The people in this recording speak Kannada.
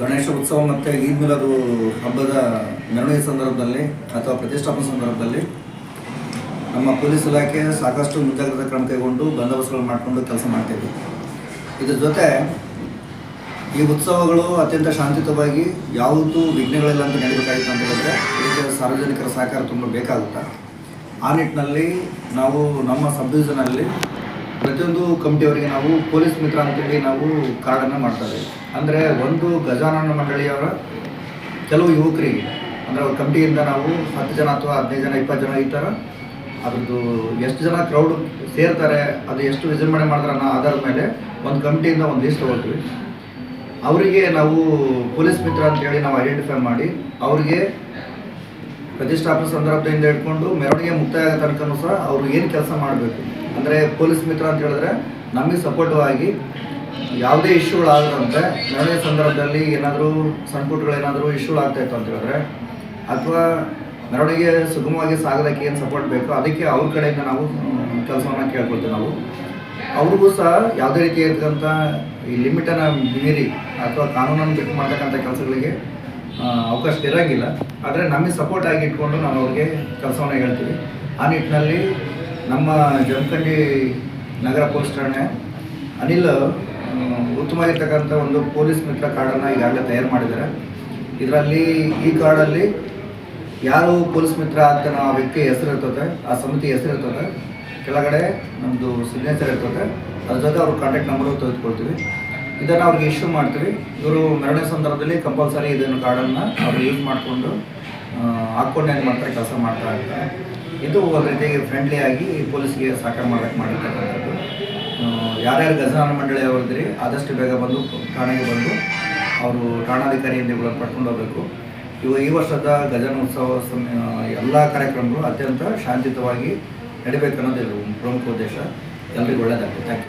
ಗಣೇಶ ಉತ್ಸವ ಮತ್ತು ಈದ್ ಮಿಲಾದು ಹಬ್ಬದ ಮೆರವಣಿಗೆ ಸಂದರ್ಭದಲ್ಲಿ ಅಥವಾ ಪ್ರತಿಷ್ಠಾಪನೆ ಸಂದರ್ಭದಲ್ಲಿ ನಮ್ಮ ಪೊಲೀಸ್ ಇಲಾಖೆ ಸಾಕಷ್ಟು ಮುಂಜಾಗ್ರತಾ ಕ್ರಮ ಕೈಗೊಂಡು ಬಂದೋಬಸ್ತ್ಗಳು ಮಾಡಿಕೊಂಡು ಕೆಲಸ ಮಾಡ್ತೇವೆ ಇದ್ರ ಜೊತೆ ಈ ಉತ್ಸವಗಳು ಅತ್ಯಂತ ಶಾಂತಿಯುತವಾಗಿ ಯಾವುದು ವಿಘ್ನಗಳಿಲ್ಲ ಅಂತ ನಡೀಬೇಕಾಗಿತ್ತು ಅಂತ ಹೇಳಿದ್ರೆ ಇದಕ್ಕೆ ಸಾರ್ವಜನಿಕರ ಸಹಕಾರ ತುಂಬ ಬೇಕಾಗುತ್ತೆ? ಆ ನಿಟ್ಟಿನಲ್ಲಿ ನಾವು ನಮ್ಮ ಸಬ್ ಡಿವಿಷನಲ್ಲಿ ಪ್ರತಿಯೊಂದು ಕಮಿಟಿಯವರಿಗೆ ನಾವು ಪೊಲೀಸ್ ಮಿತ್ರ ಅಂತೇಳಿ ನಾವು ಕಾರ್ಡನ್ನು ಮಾಡ್ತಾರೆ ಅಂದರೆ ಒಂದು ಗಜಾನನ ಮಂಡಳಿಯವರ ಕೆಲವು ಯುವಕರಿಗೆ, ಅಂದರೆ ಅವ್ರ ಕಮಿಟಿಯಿಂದ ನಾವು ಹತ್ತು ಜನ ಅಥವಾ ಹದಿನೈದು ಜನ, ಇಪ್ಪತ್ತು ಜನ ಈ ಥರ ಅದ್ರದ್ದು ಎಷ್ಟು ಜನ ಕ್ರೌಡ್ ಸೇರ್ತಾರೆ, ಅದು ಎಷ್ಟು ವಿಜೃಂಭಣೆ ಮಾಡ್ತಾರೆ ಅನ್ನೋ ಆಧಾರದ ಮೇಲೆ ಒಂದು ಕಮಿಟಿಯಿಂದ ಒಂದು ಲಿಸ್ಟ್ ತೊಗೊಳ್ತೀವಿ. ಅವರಿಗೆ ನಾವು ಪೊಲೀಸ್ ಮಿತ್ರ ಅಂತೇಳಿ ನಾವು ಐಡೆಂಟಿಫೈ ಮಾಡಿ, ಅವರಿಗೆ ಪ್ರತಿಷ್ಠಾಪನೆ ಸಂದರ್ಭದಿಂದ ಹಿಡ್ಕೊಂಡು ಮೆರವಣಿಗೆ ಮುಕ್ತಾಯ ತನಕನೂ ಸಹ ಅವರು ಏನು ಕೆಲಸ ಮಾಡಬೇಕು. ಅಂದರೆ ಪೊಲೀಸ್ ಮಿತ್ರ ಅಂತ ಹೇಳಿದ್ರೆ ನಮಗೆ ಸಪೋರ್ಟಿವ್ ಆಗಿ ಯಾವುದೇ ಇಶ್ಯೂಗಳಾಗದಂತೆ ಮೆರವಣಿಗೆ ಸಂದರ್ಭದಲ್ಲಿ ಏನಾದರೂ ಸಣ್ಣ ಪುಟ್ಟಗಳು ಏನಾದರೂ ಇಶ್ಯೂಗಳಾಗ್ತಾ ಇತ್ತು ಅಂತ ಹೇಳಿದ್ರೆ, ಅಥವಾ ಮೆರವಣಿಗೆ ಸುಗಮವಾಗಿ ಸಾಗೋದಕ್ಕೆ ಏನು ಸಪೋರ್ಟ್ ಬೇಕು ಅದಕ್ಕೆ ಅವ್ರ ಕಡೆಯಿಂದ ನಾವು ಕೆಲಸವನ್ನು ಕೇಳ್ಕೊಳ್ತೀವಿ ನಾವು. ಅವ್ರಿಗೂ ಸಹ ಯಾವುದೇ ರೀತಿ ಇರ್ತಕ್ಕಂಥ ಈ ಲಿಮಿಟನ್ನು ಮೀರಿ ಅಥವಾ ಕಾನೂನನ್ನು ಬಿಟ್ಟು ಮಾಡ್ತಕ್ಕಂಥ ಕೆಲಸಗಳಿಗೆ ಅವಕಾಶ ಇರೋಂಗಿಲ್ಲ. ಆದರೆ ನಮಗೆ ಸಪೋರ್ಟ್ ಆಗಿ ಇಟ್ಕೊಂಡು ನಾವು ಅವ್ರಿಗೆ ಕೆಲಸವನ್ನು ಹೇಳ್ತೀವಿ ಆ ನಿಟ್ಟಿನಲ್ಲಿ ನಮ್ಮ ಜಮಖಂಡಿ ನಗರ ಪೊಲೀಸ್ ಠಾಣೆ, ಅನಿಲ್ ಉತ್ತಮವಾಗಿರ್ತಕ್ಕಂಥ ಒಂದು ಪೊಲೀಸ್ ಮಿತ್ರ ಕಾರ್ಡನ್ನು ಈಗಾಗಲೇ ತಯಾರು ಮಾಡಿದ್ದಾರೆ. ಇದರಲ್ಲಿ ಈ ಕಾರ್ಡಲ್ಲಿ ಯಾರು ಪೊಲೀಸ್ ಮಿತ್ರ ಆಗ್ತಾನೋ ಆ ವ್ಯಕ್ತಿ ಹೆಸರು ಇರ್ತದೆ, ಆ ಸಮಿತಿ ಹೆಸರು ಇರ್ತದೆ. ಕೆಳಗಡೆ ನಮ್ಮದು ಸಿಗ್ನೇಚರ್ ಇರ್ತದೆ. ಅದ್ರ ಜೊತೆ ಅವ್ರ ಕಾಂಟ್ಯಾಕ್ಟ್ ನಂಬರು ತೆಗೆದುಕೊಳ್ತೀವಿ. ಇದನ್ನು ಅವ್ರಿಗೆ ಇಶ್ಯೂ ಮಾಡ್ತೀವಿ. ಇವರು ಮೆರವಣಿಗೆ ಸಂದರ್ಭದಲ್ಲಿ ಕಂಪಲ್ಸರಿ ಇದನ್ನು ಕಾರ್ಡನ್ನು ಅವ್ರು ಯೂಸ್ ಮಾಡಿಕೊಂಡು ಹಾಕ್ಕೊಂಡು ಏನು ಮಾಡ್ತಾರೆ, ಕೆಲಸ ಮಾಡ್ತಾ ಇರ್ತಾರೆ. ಇದು ಒಂದು ರೀತಿಯಾಗಿ ಫ್ರೆಂಡ್ಲಿ ಆಗಿ ಪೊಲೀಸ್ಗೆ ಸಹಕಾರ ಮಾಡೋಕ್ಕೆ ಮಾಡಿರ್ತಕ್ಕಂಥದ್ದು. ಯಾರ್ಯಾರು ಗಜಾನ ಮಂಡಳಿ ಅವರಿದ್ರಿ, ಆದಷ್ಟು ಬೇಗ ಬಂದು ಠಾಣೆಗೆ ಬಂದು ಅವರು ಠಾಣಾಧಿಕಾರಿಯಿಂದ ಕೂಡ ಪಡ್ಕೊಂಡು ಹೋಗಬೇಕು. ಇವ ಈ ವರ್ಷದ ಗಜನೋತ್ಸವ ಉತ್ಸವ ಎಲ್ಲ ಕಾರ್ಯಕ್ರಮಗಳು ಅತ್ಯಂತ ಶಾಂತಿಯುತವಾಗಿ ನಡಿಬೇಕನ್ನೋದು ಪ್ರಮುಖ ಉದ್ದೇಶ. ಎಲ್ರಿಗೂ ಒಳ್ಳೆಯದಾಗುತ್ತೆ ಥ್ಯಾಂಕ್ ಯು